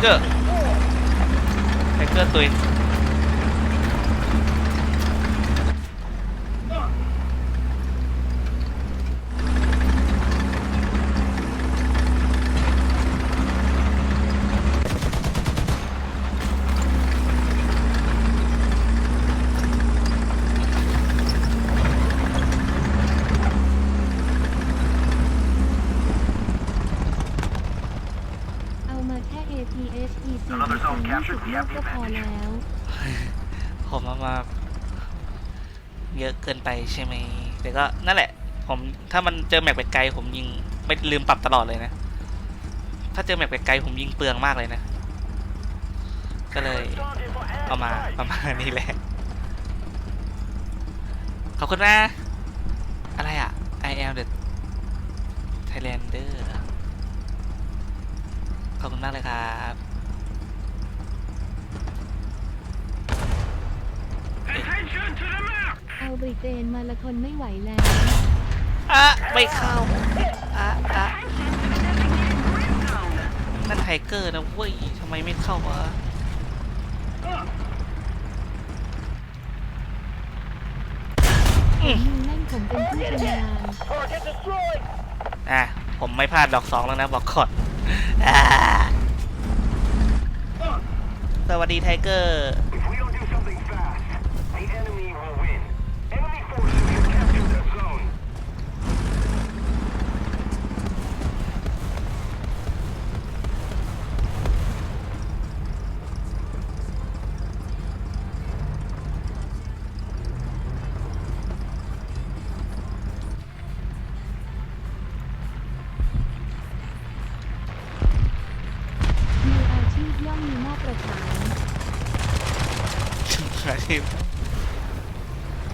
เกอร์ไทเกอร์ตุย EC Another zone captured. We ลู have ก the ก็พอแล้ว ผมเอามาเยอะเกินไปใช่ไหมแต่ก็นั่นแหละ ผมถ้ามันเจอแม็กไกลผมยิงไม่ลืมปรับตลอดเลยนะ ถ้าเจอแม็กไกลผมยิงเปลืองมากเลยนะ ก็เลยเอามาประมาณนี้แหละ ขอบคุณนะ อะไรอะ I am the Thailander ขอบคุณมากเลยครับ เอาบริเตนมาละทนไม่ไหวแล้ว อะไม่เข้าอะอะนั่นไทเกอร์นะเว้ยทำไมไม่เข้าวะอืมมีนั่นผมเป็นผู้ชำนาญอะ ผมไม่พลาดดอกสองแล้วนะ บอกก่อนอ่าสวัสดีไทเกอร์ ย่อมาตรฐานอาชีพ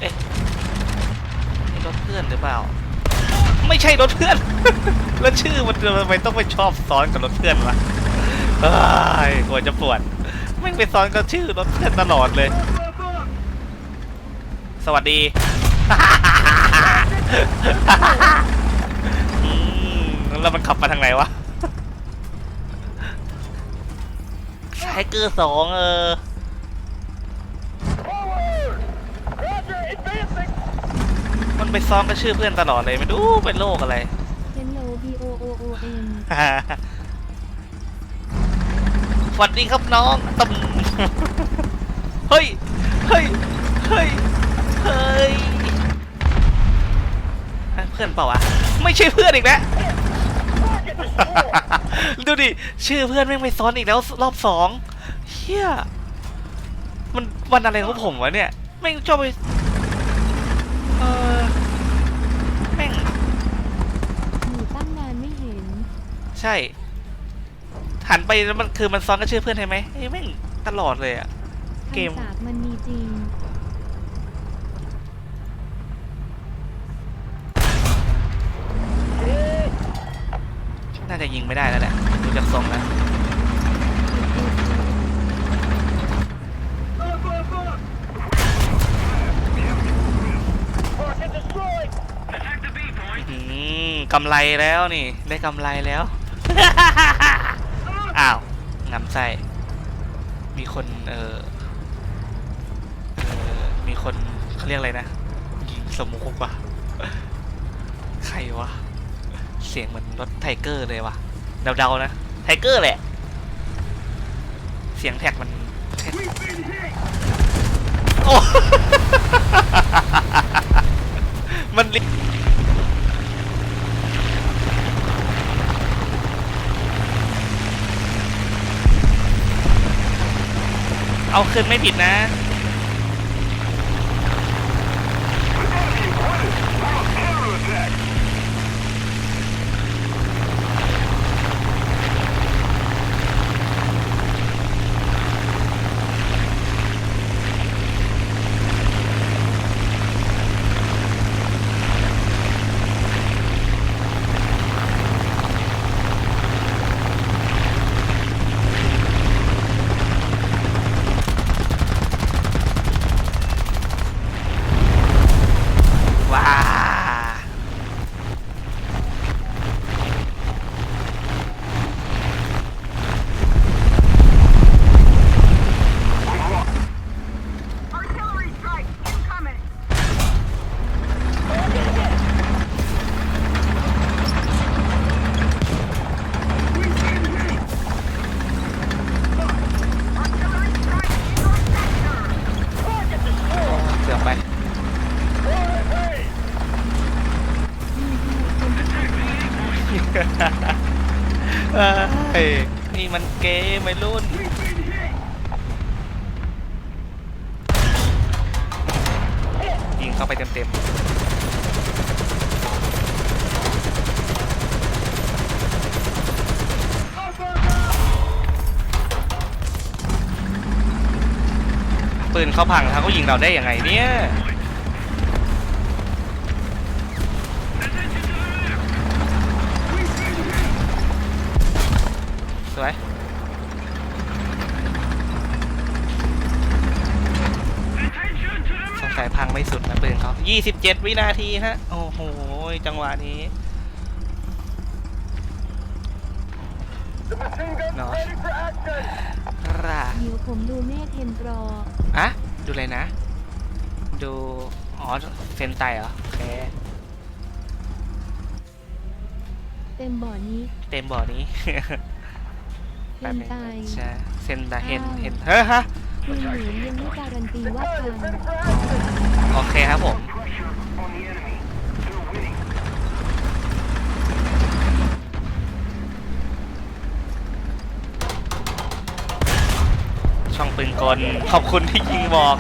เอ๊ะนี่รถเพื่อนหรือเปล่า ไม่ใช่รถเพื่อน แล้วชื่อมันทำไมต้องไปชอบซ้อนกับรถเพื่อนวะเอ้ยกลัวจะปวดไม่ไปซ้อนกับชื่อรถเพื่อนตลอดเลย สวัสดีแล้วมันขับมาทางไหนวะ ไทเกอร์สองเออ Forward! Roger, advancing! มันไปซ้อมกับชื่อเพื่อนตลอดเลยไม่รู้เป็นโรคอะไรเคนโล B O O O N สวัสดีครับน้องตึมเฮ้ย เฮ้ย เฮ้ย เฮ้ยอะเพื่อนเปล่าวะ ไม่ใช่เพื่อนอีกแล้ว Target destroyed! ดูดิ ชื่อเพื่อนแม่งไปซ้อนอีกแล้วรอบสองเฮียมันวันอะไรของผมวะเนี่ยแม่งชอบไปเออแม่งอยู่ตั้งนานไม่เห็น ใช่หันไปแล้วมันคือมันซ้อนกับชื่อเพื่อนใช่ไหมไอ้ยแม่งตลอดเลยอะเกมคำสาปมันมีจริง น่าจะ ยิงไม่ได้แล้วแหละดูจากทรงแล้ว Target destroyed! Attack the B point! อืมกำไรแล้วนี่ ได้กำไรแล้ว อ้าวงำไส้มีคนเออเออมีคนเขาเรียกอะไรนะ ยิงสมุกว่ะ ใครวะ เสียงเหมือนรถไทเกอร์เลยว่ะ เดาๆนะไทเกอร์แหละ เสียงแท็กมัน โอ้ มันลิเอาขึ้นไม่ผิดนะ นี่มันเกมไม่รุ่น ยิงเข้าไปเต็มๆปืนเขาพังเขาก็ยิงเราได้ยังไงเนี่ย สวยสงสัยพังไม่สุดนะปืนเขา27 วินาทีฮะ โอ้โห จังหวะนี้ The machine gun's No. ready for action. ร่าเดี๋ยวผมดูเมธเทนรออะดูเลยนะ ดู อ๋อเซนไตเหรอ โอเค เต็มบ่อนี้ เต็มบ่อนี้ เต็มตายใช่เซนไตเห็นอ้าวเห็นเฮ้ยฮะคุณหนูยังไม่การันตีว่า Pilot พั is ง ready for action. โอเคครับผม Pressure on the enemy. They're winning. ช่องปืนกลขอบคุณที่ยิงบอก